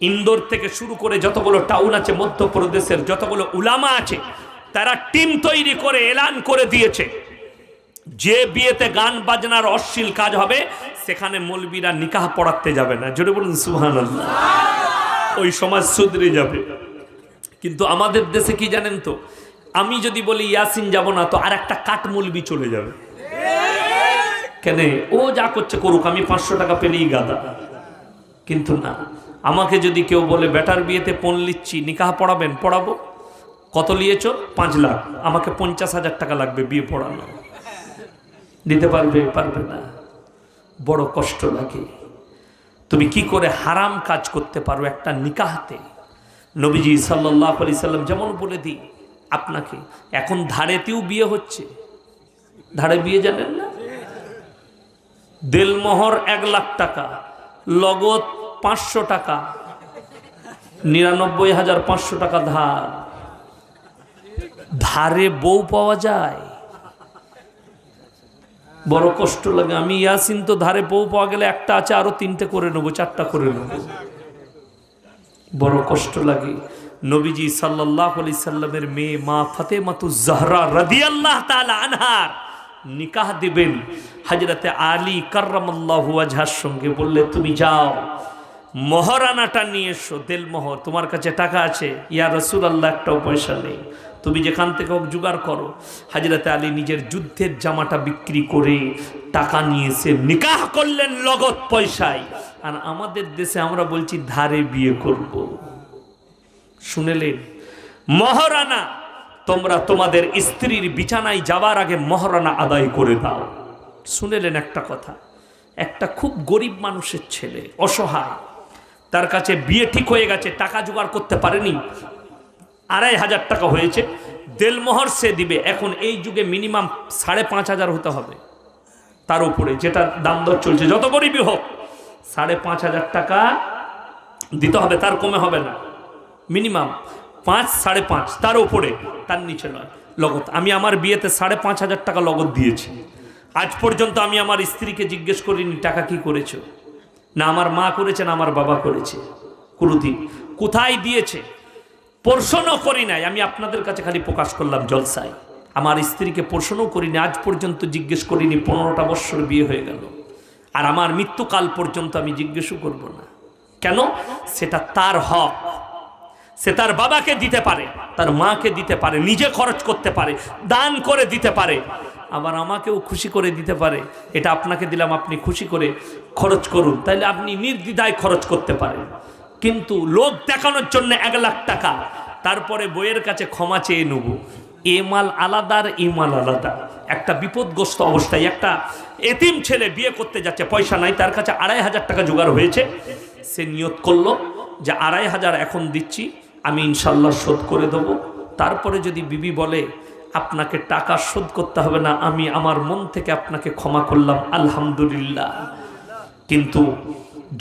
ইন্দোর থেকে শুরু করে যতগুলো টাউন আছে, মধ্যপ্রদেশের যতগুলো উলামা আছে, তারা টিম তৈরি করে, এলান করে দিয়েছে। যে বিয়েতে গান বাজনার অশ্লীল কাজ হবে, সেখানে মলবিরা নিকাহ পড়াতে যাবে না। জোরে বলুন সুহান ওই সমাজ সুধরে যাবে। কিন্তু আমাদের দেশে কি জানেন তো, আমি যদি বলি ইয়াসিন যাব না, তো আর একটা কাঠমুলবি চলে যাবে। কেন? ও যা করছে করুক, আমি পাঁচশো টাকা পেলেই গাদা। কিন্তু না। আমাকে যদি কেউ বলে, বেটার বিয়েতে পণ লিচ্ছি, নিকাহ পড়াবেন, পড়াবো? কত নিয়েছ পাঁচ লাখ। আমাকে পঞ্চাশ হাজার টাকা লাগবে বিয়ে পড়ানো। দিতে পারবে পারবে না। বড় কষ্ট লাগে। তুমি কি করে হারাম কাজ করতে পারো একটা নিকাহাতে? নবীজি সাল্লাহ আলি সাল্লাম যেমন বলে দিই আপনাকে, এখন ধারেতেও বিয়ে হচ্ছে। ধারে বিয়ে জানেন না? দেলমোহর এক লাখ টাকা লগত পাঁচশো টাকা। নিরানব্বই হাজার পাঁচশো টাকা ধার। ধারে বউ পাওয়া যায়। বড় কষ্ট লাগে। আমি ইয়াসিন তো ধারে বউ পাওয়া গেলে একটা আছে, আরও তিনটে করে নেব, চারটা করে নেব। বড় কষ্ট লাগে। নবীজি সাল্লাহ আলি সাল্লামের মেয়ে মা ফতে মাতু জাহরা রাদি আল্লাহ আনহার নিকাহ দিবেন। হাজরতে আলী কার্রামাল্লাহ আজহার সঙ্গে বললে, তুমি যাও। মহারানাটা নিয়ে এসো, দেল মোহর, তোমার কাছে টাকা আছে। ইয়া রসুল আল্লাহ একটাও পয়সা নেই। তুমি যেখান থেকে হোক জোগাড় করো। হাজরতে আলী নিজের যুদ্ধের জামাটা বিক্রি করে টাকা নিয়ে এসে নিকাহ করলেন লগত পয়সায়। আর আমাদের দেশে আমরা বলছি, ধারে বিয়ে করব। শুনেলেন? মহারানা, তোমরা তোমাদের স্ত্রীর বিছানায় যাওয়ার আগে মহারানা আদায় করে দাও। শুনেলেন একটা কথা? একটা খুব গরিব মানুষের ছেলে, অসহায়। তার কাছে বিয়ে ঠিক হয়ে গেছে, টাকা জোগাড় করতে পারেনি। আড়াই হাজার টাকা হয়েছে। দেলমোহর সে দিবে। এখন এই যুগে মিনিমাম সাড়ে পাঁচ হাজার হতে হবে। তার উপরে যেটা দাম দর চলছে, যত গরিবই হোক, সাড়ে পাঁচ হাজার টাকা দিতে হবে, তার কমে হবে না। মিনিমাম পাঁচ, সাড়ে পাঁচ, তার উপরে, তার নিচে নয়। লগত, আমি আমার বিয়েতে সাড়ে পাঁচ হাজার টাকা লগত দিয়েছি। আজ পর্যন্ত আমি আমার স্ত্রীকে জিজ্ঞেস করিনি, টাকা কি করেছ? না আমার মা করেছে, না আমার বাবা করেছে। কোনোদিন কোথায় দিয়েছে? প্রশ্নও করি নাই। আমি আপনাদের কাছে খালি প্রকাশ করলাম জলসায়। আমার স্ত্রীকে প্রশ্নও করিনি, আজ পর্যন্ত জিজ্ঞেস করিনি, পনেরোটা বৎসর বিয়ে হয়ে গেল। আর আমার মৃত্যুকাল পর্যন্ত আমি জিজ্ঞেসও করব না। কেন? সেটা তার হক। সে তার বাবাকে দিতে পারে, তার মাকে দিতে পারে, নিজে খরচ করতে পারে, দান করে দিতে পারে। আবার আমাকেও খুশি করে দিতে পারে। এটা আপনাকে দিলাম, আপনি খুশি করে খরচ করুন, তাইলে আপনি নির্দ্বিধায় খরচ করতে পারেন। কিন্তু লোক দেখানোর জন্য এক লাখ টাকা, তারপরে বইয়ের কাছে ক্ষমা চেয়ে নেব। এ মাল আলাদার এ মাল আলাদা। একটা বিপদগ্রস্ত অবস্থায় একটা এতিম ছেলে বিয়ে করতে যাচ্ছে, পয়সা নাই, তার কাছে আড়াই হাজার টাকা জোগাড় হয়েছে। সে নিয়ত করল যে আড়াই হাজার এখন দিচ্ছি, আমি ইনশাল্লাহ শোধ করে দেব। তারপরে যদি বিবি বলে, আপনাকে টাকা শোধ করতে হবে না, আমি আমার মন থেকে আপনাকে ক্ষমা করলাম, আলহামদুলিল্লাহ। কিন্তু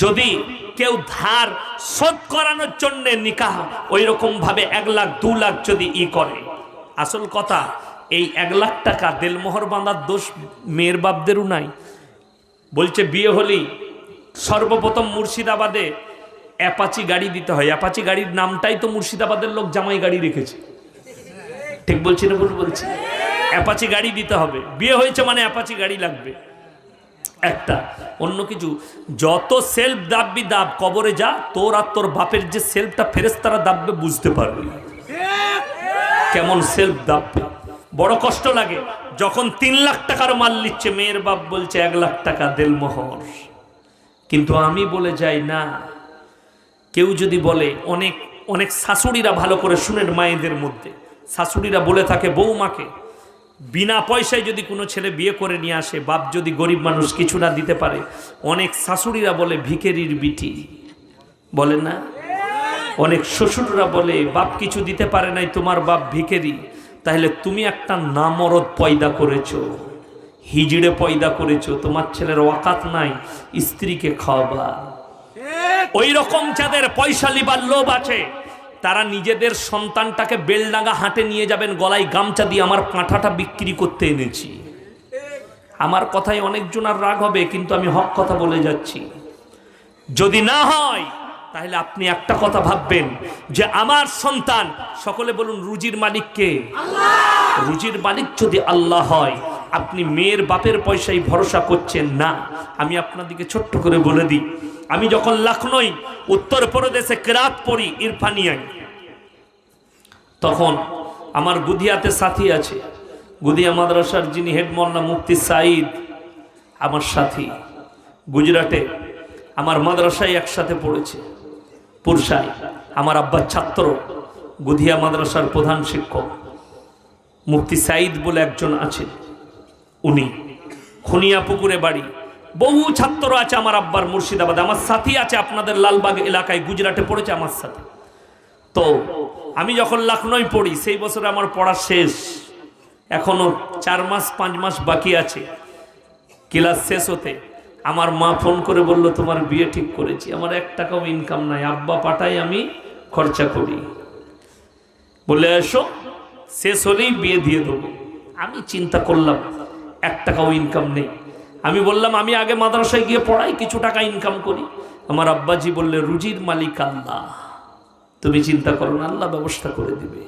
যদি কেউ ধার শোধ করানোর জন্য নিকাহ ওই রকম ভাবে এক লাখ, দু লাখ যদি ই করে। আসল কথা, এই এক লাখ টাকা দেলমোহর বাঁধার দোষ মেয়ের বাপদেরও নাই। বলছে, বিয়ে হলেই সর্বপ্রথম মুর্শিদাবাদে অ্যাপাচি গাড়ি দিতে হয়। অ্যাপাচি গাড়ির নামটাই তো মুর্শিদাবাদের লোক জামাই গাড়ি রেখেছে। ঠিক বলছি না ভুল বলছি? অ্যাপাচি গাড়ি দিতে হবে। বিয়ে হয়েছে মানে অ্যাপাচি গাড়ি লাগবে। একটা। অন্য কিছু, যত সেলফ দাববি দাব, কবরে যা, তোর আর তোর বাপের যে সেলফটা ফেরেস্তারা দাববে বুঝতে পারবি। কেমন সেলফ দাববে। বড় কষ্ট লাগে, যখন তিন লাখ টাকার মাল নিচ্ছে, মেয়ের বাপ বলছে, এক লাখ টাকা দেলমোহর কিন্তু আমি বলে যাই, না। কেউ যদি বলে, অনেক অনেক শাশুড়িরা ভালো করে শুনেন মায়েদের মধ্যে। শাশুড়িরা বলে থাকে, বৌমাকে বিনা পয়সায় যদি কোনো ছেলে বিয়ে করে নিয়ে আসে বাপ যদি গরিব মানুষ কিছু না দিতে পারে অনেক শাশুড়িরা বলে ভিকেরির বিটি। বলে না? অনেক শ্বশুররা বলে বাপ কিছু দিতে পারে নাই তোমার বাপ ভিকেরি। তাহলে তুমি একটা নামরদ পয়দা করেছ হিজড়ে পয়দা করেছ তোমার ছেলের ওয়াকাত নাই স্ত্রীকে খাওয়াবা। ওই রকম যাদের পয়সা লিবার লোভ আছে তারা নিজেদের সন্তানটাকে বেলডাঙ্গা হাটে নিয়ে যাবেন গলায় গামছা দিয়ে আমার পাঁঠাটা বিক্রি করতে এনেছি। আমার কথায় অনেকজন আর রাগ হবে কিন্তু আমি হক কথা বলে যাচ্ছি। যদি না হয় তাহলে আপনি একটা কথা ভাববেন যে আমার সন্তান সকলে বলুন রুজির মালিক কে? রুজির মালিক যদি আল্লাহ হয় আপনি মেয়ের বাপের পয়সায় ভরসা করছেন না আমি আপনাদিকে ছোট্ট করে বলে দিই আমি যখন লখনই, উত্তর প্রদেশে কেরাত পড়ি, ইরফানিয়ায়, তখন আমার গুদিয়াতে সাথী আছে। গুদিয়া মাদ্রাসার যিনি হেড মোল্লা মুফতি সাইদ আমার সাথী। গুজরাটে আমার মাদ্রাসায় একসাথে পড়েছে। পুরসায় আমার আব্বার ছাত্র গুধিয়া মাদ্রাসার প্রধান শিক্ষক। মুফতি সাইদ বলে একজন আছেন। উনি খুনিয়া পুকুরে বাড়ি বহু ছাত্র আছে আমার আব্বার মুর্শিদাবাদ, আমার সাথী আছে আপনাদের লালবাগ এলাকায়, গুজরাটে পড়েছে আমার সাথে। তো আমি যখন লখনৌ পড়ি, সেই বছরে আমার পড়া শেষ। এখনও চার মাস, পাঁচ মাস বাকি আছে। ক্লাস শেষ হতে আমার মা ফোন করে বলল, তোমার বিয়ে ঠিক করেছি, আমার এক টাকাও ইনকাম নাই। আব্বা পাঠাই আমি খরচা করি। বলে, এসো, শেষ হলেই বিয়ে দিয়ে দেবো। আমি চিন্তা করলাম, এক টাকাও ইনকাম নেই। আমি বললাম আমি আগে মাদ্রাসায় গিয়ে পড়াই কিছু টাকা ইনকাম করি। আমার আব্বাজি বললে রুজির মালিক আল্লাহ। তুমি চিন্তা করো না আল্লাহ ব্যবস্থা করে দিবে।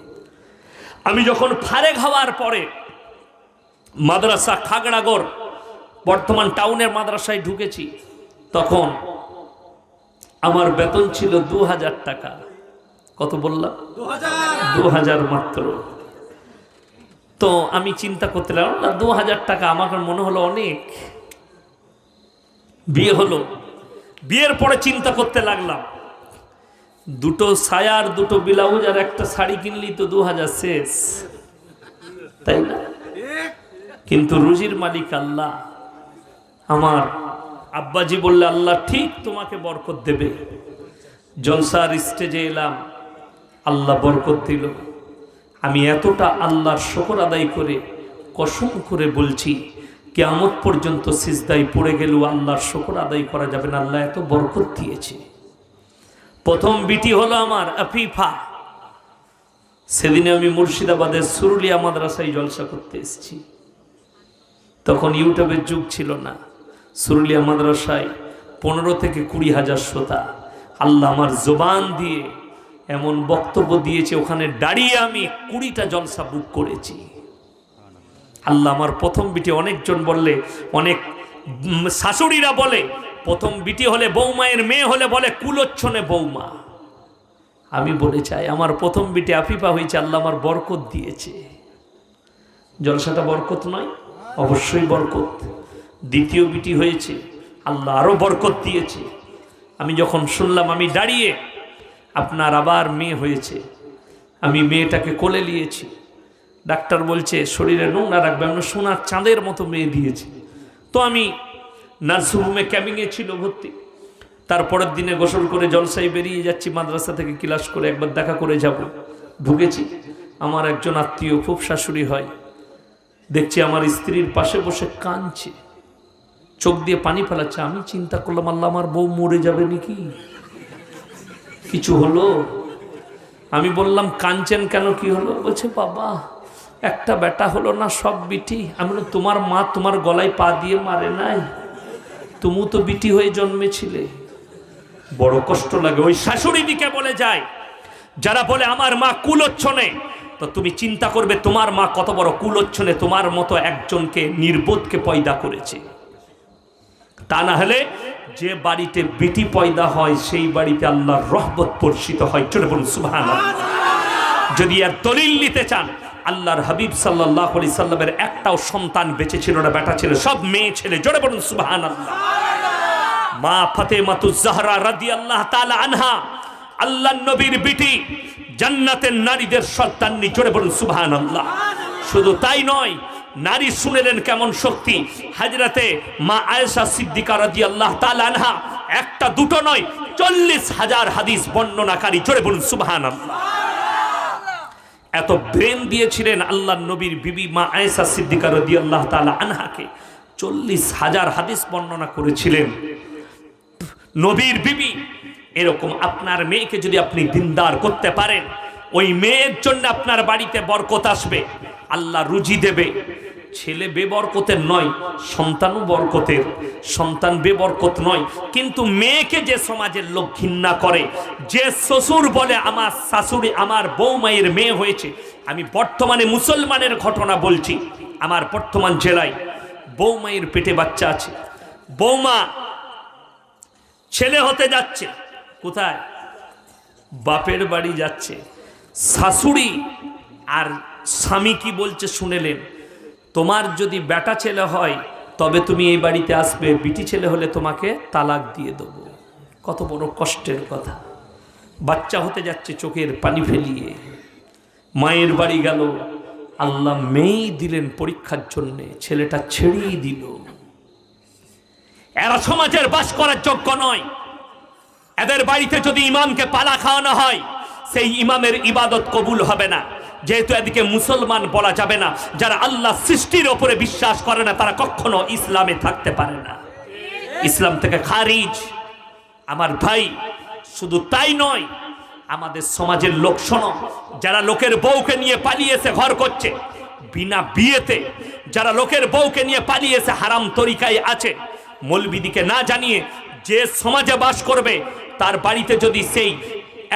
আমি যখন ফারেক হওয়ার পরে মাদ্রাসা খাগড়াগড় বর্তমান টাউনের মাদ্রাসায় ঢুকেছি তখন আমার বেতন ছিল দু হাজার টাকা। কত বললাম? দু হাজার মাত্র। তো আমি চিন্তা করতে লাগলাম দু হাজার টাকা আমার মনে হলো অনেক। বিয়ে হলো। বিয়ের পরে চিন্তা করতে লাগলাম। দুটো সায়ার দুটো ব্লাউজ আর একটা শাড়ি কিনলি তো দু হাজার শেষ। তাই না? কিন্তু রুজির মালিক আল্লাহ, আমার আব্বাজি বললে, আল্লাহ ঠিক তোমাকে বরকত দেবে। জলসার স্টেজে এলাম। আল্লাহ বরকত দিল। আমি এতটা আল্লাহর শকর আদায় করে কসম করে বলছি কেয়ামত পর্যন্ত সিজদাই পড়ে গেলেও আল্লাহর শকর আদায় করা যাবে না। আল্লাহ এত বরকত দিয়েছে। প্রথম বিটি হলো আমার আফিফা। সেদিনে আমি মুর্শিদাবাদের সুরুলিয়া মাদ্রাসায় জলসা করতে এসেছি। তখন ইউটিউবের যুগ ছিল না। সুরুলিয়া মাদ্রাসায় পনেরো থেকে কুড়ি হাজার শ্রোতা। আল্লাহ আমার জোবান দিয়ে এমন বক্তব্য দিয়েছে, ওখানে দাঁড়িয়ে আমি কুড়িটা জলসা বুক করেছি। আল্লাহ আমার প্রথম বিটি অনেকজন বললে, অনেক শাশুড়িরা বলে, প্রথম বিটি হলে বৌমায়ের মেয়ে হলে বলে, কুলোচ্ছনে বৌমা। আমি বলে চাই, আমার প্রথম বিটি আফিফা হয়েছে, আল্লাহ আমার বরকত দিয়েছে। জলসাটা বরকত নয়, অবশ্যই বরকত। দ্বিতীয় বিটি হয়েছে, আল্লাহ আরও বরকত দিয়েছে। আমি যখন শুনলাম আমি দাঁড়িয়ে, আপনার আবার মেয়ে হয়েছে, আমি মেয়েটাকে কোলে নিয়েছি। ডাক্তার বলছে, শরীরে নোংরা রাখবে, আমরা সোনার চাঁদের মতো মেয়ে দিয়েছি। তো আমি নার্সিংহোমে ক্যাবিংয়ে ছিল ভর্তি। তারপরের দিনে গোসল করে জলসাই বেরিয়ে যাচ্ছি, মাদ্রাসা থেকে ক্লাস করে একবার দেখা করে যাব। ঢুকেছি, আমার একজন আত্মীয় খুব শাশুড়ি হয়। দেখছি আমার স্ত্রীর পাশে বসে কাঁদছে। চোখ দিয়ে পানি ফেলাচ্ছে। আমি চিন্তা করলাম, আল্লাহ, আমার বউ মরে যাবে নাকি? কিছু হলো? আমি বললাম কাঞ্চেন কেন? কি হলো? বলছে, বাবা একটা বেটা হলো না সব বিটি। আমি তোমার মা তোমার গলায় পা দিয়ে মারে নাই? তুমি তো বিটি হয়ে জন্মেছিলে। বড় কষ্ট লাগে। ওই শাশুড়ি দিকে বলে যায় যারা বলে, আমার মা কুলোচ্ছনে, তো তুমি চিন্তা করবে, তোমার মা কত বড় কুলোচ্ছনে, তোমার মতো একজনকে নির্বোধকে পয়দা করেছে। তা না হলে যে বাড়িতে বিটি পয়দা হয়, সেই বাড়িতে আল্লাহর রহবত বর্ষিত হয়। চলে বলুন সুবহান যদি আর দলিল নিতে চান আল্লাহর হাবিব সাল্লাহ আলি সাল্লামের একটাও সন্তান বেঁচে ছিল না, বেটা ছিল, সব মেয়ে ছেলে। জোরে বলুন সুবহান আল্লাহ মা ফতে মাতু জাহরা রাদি আল্লাহ তালা আনহা আল্লাহ নবীর বিটি, জান্নাতের নারীদের সন্তান জোরে বলুন সুবহান আল্লাহ শুধু তাই নয়, নারী শুনেলেন কেমন শক্তি? হাজরাতে মা আয়েশা সিদ্দিকা রাদি আল্লাহ আনহা, একটা দুটো নয়, চল্লিশ হাজার হাদিস বর্ণনাকারী। জোরে বলুন সুবহান আল্লাহ এত ব্রেন দিয়েছিলেন আল্লাহ নবীর বিবি মা আয়েসা সিদ্দিকার রদি আল্লাহ তালা আনহাকে। চল্লিশ হাজার হাদিস বর্ণনা করেছিলেন। নবীর বিবি, এরকম আপনার মেয়েকে যদি আপনি দিনদার করতে পারেন, ওই মেয়ের জন্য আপনার বাড়িতে বরকত আসবে, আল্লাহ রুজি দেবে। ছেলে বেবরকতের নয়, সন্তানও বরকতের। সন্তান বেবরকত নয়, কিন্তু মেয়েকে যে সমাজের লোক ঘৃণা করে, যে শ্বশুর বলে আমার শাশুড়ি আমার বৌমায়ের মেয়ে হয়েছে, আমি বর্তমানে মুসলমানের ঘটনা বলছি, আমার বর্তমান জেলায় বৌমায়ের পেটে বাচ্চা আছে। বৌমা ছেলে হতে যাচ্ছে, কোথায়? বাপের বাড়ি যাচ্ছে। শাশুড়ি আর স্বামী কি বলছে শুনেলেন তোমার যদি বেটা ছেলে হয়, তবে তুমি এই বাড়িতে আসবে, বিটি ছেলে হলে তোমাকে তালাক দিয়ে দেবো। কত বড় কষ্টের কথা। বাচ্চা হতে যাচ্ছে চোখের পানি ফেলিয়ে। মায়ের বাড়ি গেল। আল্লাহ মেয়েই দিলেন পরীক্ষার জন্যে, ছেলেটা ছেড়েই দিল। এরা সমাজের বাস করার যোগ্য নয়। এদের বাড়িতে যদি ইমামকে পালা খাওয়ানো হয়, সেই ইমামের ইবাদত কবুল হবে না। যেহেতু এদিকে মুসলমান বলা যাবে না, যারা আল্লাহ সৃষ্টির ওপরে বিশ্বাস করে না, তারা কখনো ইসলামে থাকতে পারে না। ইসলাম থেকে খারিজ। আমার ভাই, শুধু তাই নয়, আমাদের সমাজের লোক, শোনো, যারা লোকের বউকে নিয়ে পালিয়েছে, ঘর করছে, বিনা বিয়েতে, যারা লোকের বউকে নিয়ে পালিয়েছে, হারাম তরিকায় আছে, মলবিদিকে না জানিয়ে যে সমাজে বাস করবে, তার বাড়িতে যদি সেই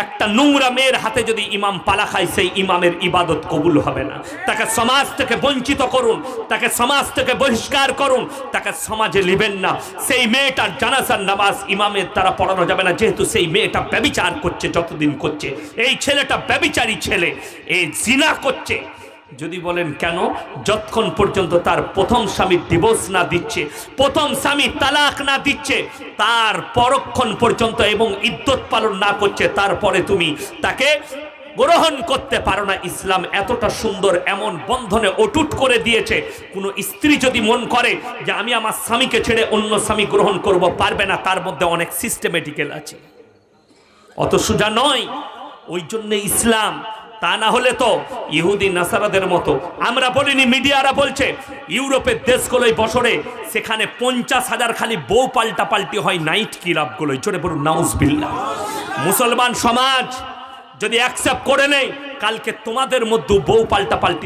একটা নোংরা মেয়ের হাতে যদি ইমাম পালা খায়, সেই ইমামের ইবাদত কবুল হবে না। তাকে সমাজ থেকে বঞ্চিত করুন, তাকে সমাজ থেকে বহিষ্কার করুন, তাকে সমাজে নেবেন না। সেই মেয়েটার জানাজার নামাজ ইমামের দ্বারা পড়ানো যাবে না, যেহেতু সেই মেয়েটা ব্যবিচার করছে, যতদিন করছে। এই ছেলেটা ব্যবিচারী ছেলে এই জিনা করছে। যদি বলেন কেন? যতক্ষণ পর্যন্ত তার প্রথম স্বামী ডিভোর্স না দিচ্ছে, প্রথম স্বামী তালাক না দিচ্ছে, তার পরক্ষণ পর্যন্ত এবং ইদ্যত পালন না করছে, তারপরে তুমি তাকে গ্রহণ করতে পারো না। ইসলাম এতটা সুন্দর, এমন বন্ধনে অটুট করে দিয়েছে, কোনো স্ত্রী যদি মন করে যে আমি আমার স্বামীকে ছেড়ে অন্য স্বামী গ্রহণ করব, পারবে না, তার মধ্যে অনেক সিস্টেমেটিক্যাল আছে। অত সোজা নয়, ওই জন্য ইসলাম তা না হলে তো ইহুদি নাসারাদের মতো। আমরা বলিনি, মিডিয়ারা বলছে, ইউরোপের দেশগুলোই বছরে সেখানে পঞ্চাশ হাজার খালি বউ পাল্টা পাল্টি হয়, নাইট ক্লাবগুলোই চলে পড়ুন নাউজবিল্লা মুসলমান সমাজ যদি অ্যাকসেপ্ট করে নেই কালকে তোমাদের মধ্যে বউ পাল্টা পাল্টি